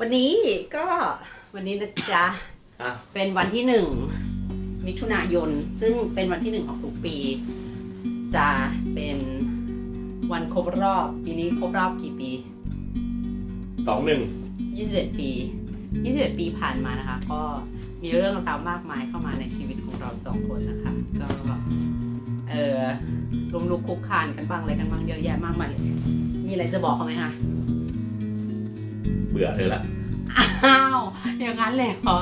วันนี้ก็วันนี้นะจ๊ะ อะเป็นวันที่หนึ่งมิถุนายน ซึ่งเป็นวันที่หนึ่งของทุกปี จะเป็นวันครบรอบ ปีนี้ครบรอบกี่ปี สองหนึ่ง21 ปี 21 ปีผ่านมานะคะ ก็มีเรื่องราวมากมายเข้ามาในชีวิตของเราสองคนนะคะ ก็เออลุมลุกคลุกคลานกันบ้างอะไรกันบ้างเยอะแยะมากมายเลยมีอะไรจะบอกเขาไหมคะเบื่อเธอละอ้าว อย่างนั้นเลยเหรอ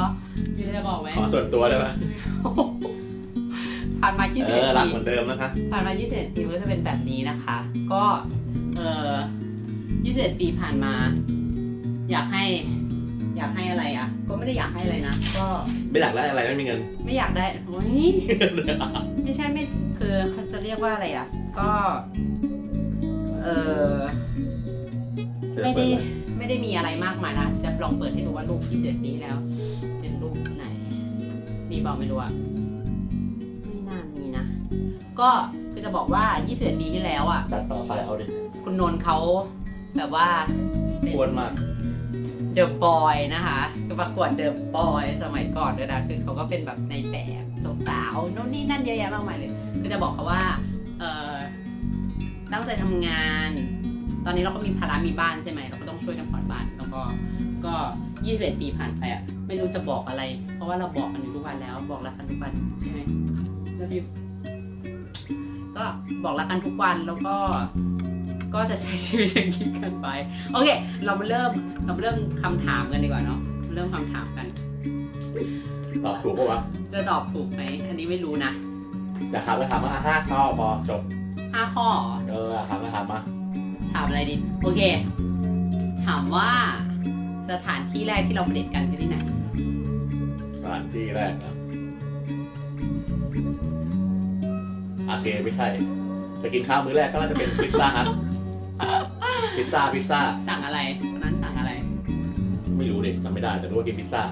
มีอะไรจะบอกไหมขอส่วนตัวได้ไหมผ่านมาเออ21รักปีเหมือนเดิมนะคะผ่านมา21ปีก็จะเป็นแบบนี้นะคะ ก็ เออ21ปีผ่านมา อยากให้ อยากให้อะไรอะ ก็ไม่ได้อยากให้อะไรนะ ก็ ไม่อยากได้อะไรไม่มีเงิน ไม่อยากได้โอ้ย ไม่ใช่ไม่คือเขาจะเรียกว่าอะไรอะ ก็ เออไม่ได้ ไม่ได้มีอะไรมากมายนะ จะลองเปิดให้ดูว่ารูปที่เสียปีแล้ว เป็นรูปไหน มีเปล่าไม่รู้อะไม่น่ามีนะ ก็คือจะบอกว่า21ปีที่แล้วอะตัดต่อไปเอาดิคุณนนท์เขาแบบว่าเป็นอ้วนมาก เดอะบอยนะคะคือประกวดเดอะบอยสมัยก่อนด้วยนะคือเขาก็เป็นแบบในแบบสาวๆโน่นนี่นั่นเยอะแยะมากมายเลย คือจะบอกเขาว่าเออตั้งใจทำงาน ตอนนี้เราก็มีภาระมีบ้านใช่ไหมเราก็ต้อง ช่วยกันผ่อนบ้าน แล้วก็ก็21ปีผ่านไปอะไม่รู้จะบอกอะไร เพราะว่าเราบอกกันอยู่ทุกวันแล้ว บอกรักกันทุกวันใช่ไหมแล้วพี่ก็บอกรักกันทุกวันแล้วก็ก็จะใช้ชีวิตอย่างนี้กันไปโอเค เรามาเริ่มเรามาเริ่มคำถามกันดีกว่าเนาะเริ่มคำถามกันตอบถูกปะวะจะตอบถูกไหมอันนี้ไม่รู้นะอยากถามก็ถามมาอะห้าข้อพอจบห้าข้อเออถามก็ถามมาถามอะไรดีโอเค ถามว่าสถานที่แรกที่เราเดทกันคือที่ไหน สถานที่แรกนะอาเซียไม่ใช่ไปกินข้าวมื้อแรกก็น่าจะเป็นพิซซ่าฮัทพิซซ่าพิซซ่า สั่งอะไรตอนนั้นสั่งอะไรไม่รู้ดิจำไม่ได้แต่รู้ว่ากินพิซซ่า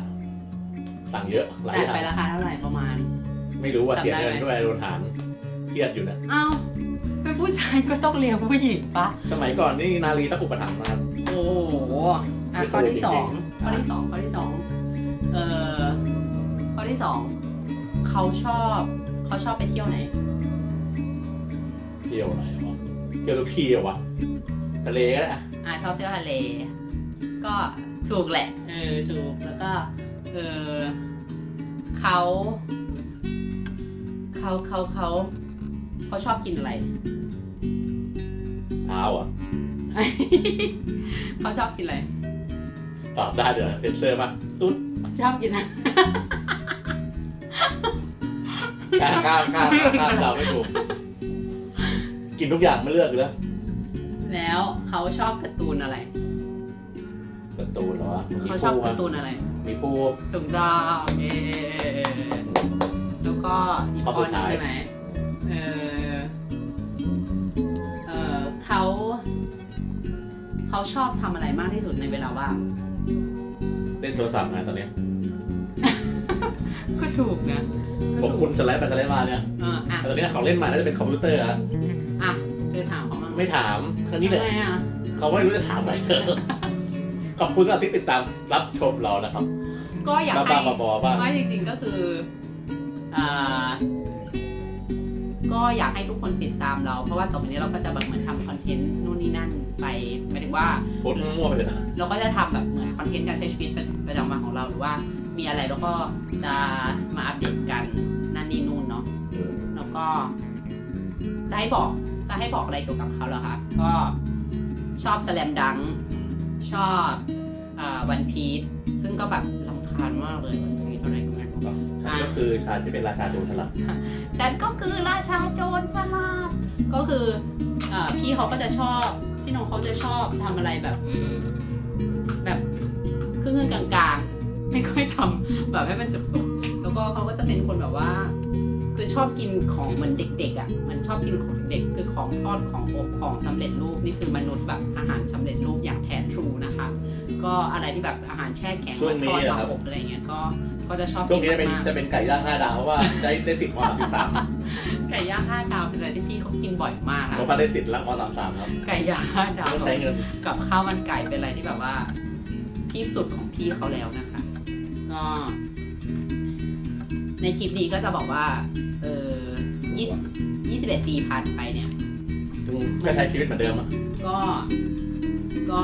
สั่งเยอะหลายจ่ายอย่าไปงราคาเท่าไหร่ประมาณ ไม่รู้ว่าจำเสียได้เงิไหมนด้วยโดนถามเครียดอยู่นะ อ้าว เป็นผู้ชายก็ต้องเลี้ยงผู้หญิงปะสมัยก่อนนี่นาลีตะกุปถัมภ์มา โอ้โหอะไม่เคยข้อที่สองจริงๆข้อที่สองข้อที่สองเอ่อข้อที่สองเขาชอบเขาชอบไปเที่ยวไหน เที่ยวไหนวะเที่ยวทุกที่อะวะทะเลก็ได้อะอ่าชอบเที่ยวทะเล ก็ถูกแหละเออถูกแล้วก็เออเขาเขาเขาเขา เขาชอบกินอะไร เท้าอะเขาชอบกินอะไร ตอบได้เดี๋ยวเซ็นเซอร์ป่ะตุ๊ดชอบกินอะไรข้ามข้ามข้ามข้ามเราไม่ถูก กินทุกอย่างไม่เลือกเลยแล้วเขาชอบการ์ตูนอะไร การ์ตูนเหรอวะมีเขาชอบผู้การ์ตูนอะไร มีผู้ถูกต้องเอแล้วก็อีกข้อข้อสุดหนึงท้ายใช่ไหมเออเอ เขาชอบทำอะไรมากที่สุดในเวลาว่าง เล่นโทรศัพท์ไงตอนเนี้ยก็ถูกนะผมคุณสไลด์ไปสไลด์มาเนี่ยเอออะแต่ตอนนี้ของเล่นใหม่น่าจะเป็นคอมพิวเตอร์อะอะเธอถามเขาบ้างไม่ถามครั้งนี้เลยทำไมอะเขาไม่รู้จะถามอะไรเธอขอบคุณสำหรับที่ติดตามรับชมเรานะครับก็อยากบ้าให้ บ้าๆบอๆบ้าง ไม่จริงๆก็คืออ่า ก็อยากให้ทุกคนติดตามเรา เพราะว่าต่อไปนี้เราก็จะแบบเหมือนทำคอนเทนต์นู่นนี่นั่นไปหมายถึงว่าพูดมั่วๆไปเถอะเราก็จะทำแบบเหมือนคอนเทนต์การใช้ชีวิตประจำวันของเราหรือว่า มีอะไรเราก็จะมาอัปเดตกันนั่นนี่นู่นเนาะแล้วก็จะให้บอกจะให้บอกอะไรเกี่ยวกับเขาเหรอคะก็ชอบสแลมดังชอบวันพีทซึ่งก็แบบลำคาญมากเลยวันพีทอะไรก็ไม่รู้ฉันก็คือชาจะเป็นราชาโจรสลัดฉันก็คือราชาโจรสลัด ก็คือเออพี่เขาก็จะชอบ พี่น้องเขาจะชอบทำอะไรแบบ แบบครึ่งๆกลางๆ ไม่ค่อยทำแบบให้มันจบๆแล้วก็เขาก็จะเป็นคนแบบว่า คือชอบกินของเหมือนเด็กๆอะมันชอบกินของเด็กคือของทอดของอบของสำเร็จรูปนี่คือมนุษย์แบบอาหารสำเร็จรูปอย่างแท้ทรูนะคะ ก็อะไรที่แบบอาหารแช่แข็งช่วงนี้มาทอดอะมาครับอบอะไรเงี้ยก็ ก็จะชอบช่วกิงนนี้จะเป็นมากจะเป็นไก่ย่างห้าดาวเพราะว่าได้ได้สิทธิ์มสามสิบสามๆไก่ย่างห้าดาวเป็นอะไรที่พี่เขากินบ่อยมากอะเพราะว่าได้สิทธิ์แล้วมสามสามครับไก่ย่างห้าดาว ต้องใช้เงิน กับข้าวมันไก่เป็นอะไรที่แบบว่า ที่สุดของพี่เขาแล้วนะคะก็ในคลิปนี้ก็จะบอกว่า เออยี่ยี่สิบเอ็ดปีผ่านไปเนี่ยอืมก็ใช้ชีวิตเหมือนเดิมอะก็ก็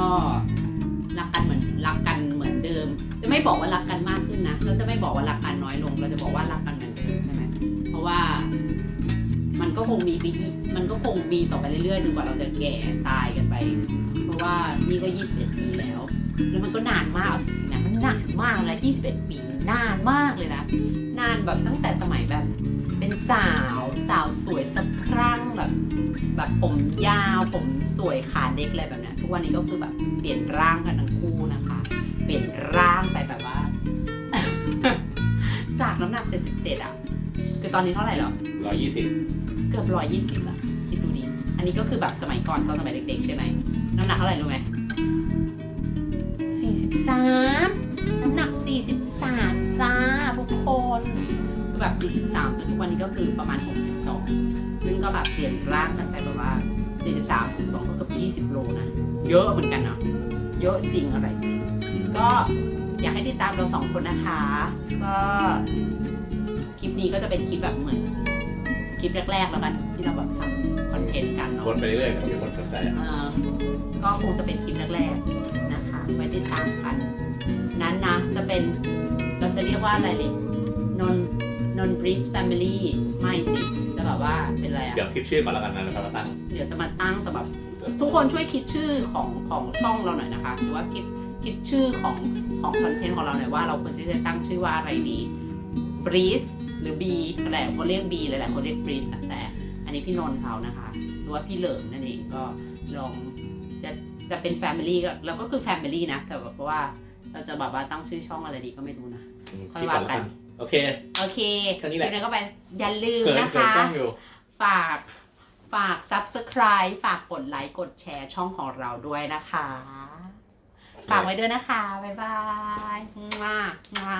รักกันเหมือนรักกันเหมือนเดิม จะไม่บอกว่ารักกันมากขึ้นนะเราจะไม่บอกว่ารักกันน้อยลง เราจะบอกว่ารักกันเหมือนเดิมใช่ไหมเพราะว่ามันก็คงมีไปอีมันก็คงมีต่อไปเรื่อยๆจนกว่าเราจะแก่ตายกันไป เพราะว่านี่ก็21ปีแล้ว แล้วมันก็นานมากเอาจริงๆนะมันนานมากนะ21 ปีมันนานมากเลยนะ นานแบบตั้งแต่สมัยแบบ เป็นสาวสาวสวยสะพรั่งแบบ แบบผมยาวผมสวยขาเล็กอะไรแบบนี้ทุกวันนี้ก็คือแบบเปลี่ยนร่างกันทั้งางไปแบบว่า จากน้ำหนัก 77 อะ คือตอนนี้เท่าไหร่แล้วร้อยยี่สิบเกือบร้อยยี่สิบอะคิดดูดิ อันนี้ก็คือแบบสมัยก่อนตอนสมัยเด็กๆ ใช่ไหม น้ำหนักเท่าไหร่รู้ไหมสี่สิบสามน้ำหนักสี่สิบสามจ้าทุกคนคือแบบสี่สิบสามจนทุกวันนี้ก็คือประมาณหกสิบสองซึ่งก็แบบเปลี่ยนร่างกันไปแบบว่าสี่สิบสามถึงสองก็เกือบยี่สิบโลนะ เยอะเหมือนกันเนาะเยอะจริงอะไรจริง ก็ อยากให้ติดตามเราสองคนนะคะ ก็คลิปนี้ก็จะเป็นคลิปแบบเหมือนคลิปแรกๆแล้วกันที่เราแบบทำคอนเทนต์กันคเนาะนไปเรื่อยๆแบบมีคนสนใจอะเออก็คงจะเป็นคลิปแรกๆนะคะไว้ติดตามกัน นั้นนะจะเป็นเราจะเรียกว่าอะไรเลยนนนนบริสแฟมิลี่ไม่สิจะแบบว่าเป็นอะไรอะเดี๋ยวคิดชื่อก่อนแล้วกันนะแล้วก็มาตั้งเดี๋ยวจะมาตั้งแต่แบบทุกคนช่วยคิดชื่อของของช่องเราหน่อยนะคะ หรือว่าคิดคิดชื่อของ ของคอนเทนต์ของเราหน่อยว่าเราควรจะตั้งชื่อว่าอะไรดี breeze หรือ B หลายคนเรียก B หลายๆคนเรียก breeze นะแต่อันนี้พี่นนท์เขานะคะ หรือว่าพี่เหลิมนั่นเองก็ลองจะจะเป็น Family ก็เราก็คือ Family นะ แต่แบบว่าเราจะแบบว่าตั้งชื่อช่องอะไรดีก็ไม่รู้นะอืมค่อยคิดก่อนว่ากัแล้วกันนโอเค โอเคแค่นี้แหละคลิปก็ไปอย่าลืมเขินนะเขินคะกล้องอยู่ฝากฝาก subscribe ฝากกดไลค์ กดแชร์ช่องของเราด้วยนะคะ ฝากไว้ด้วยนะคะ บ๊ายบายมามา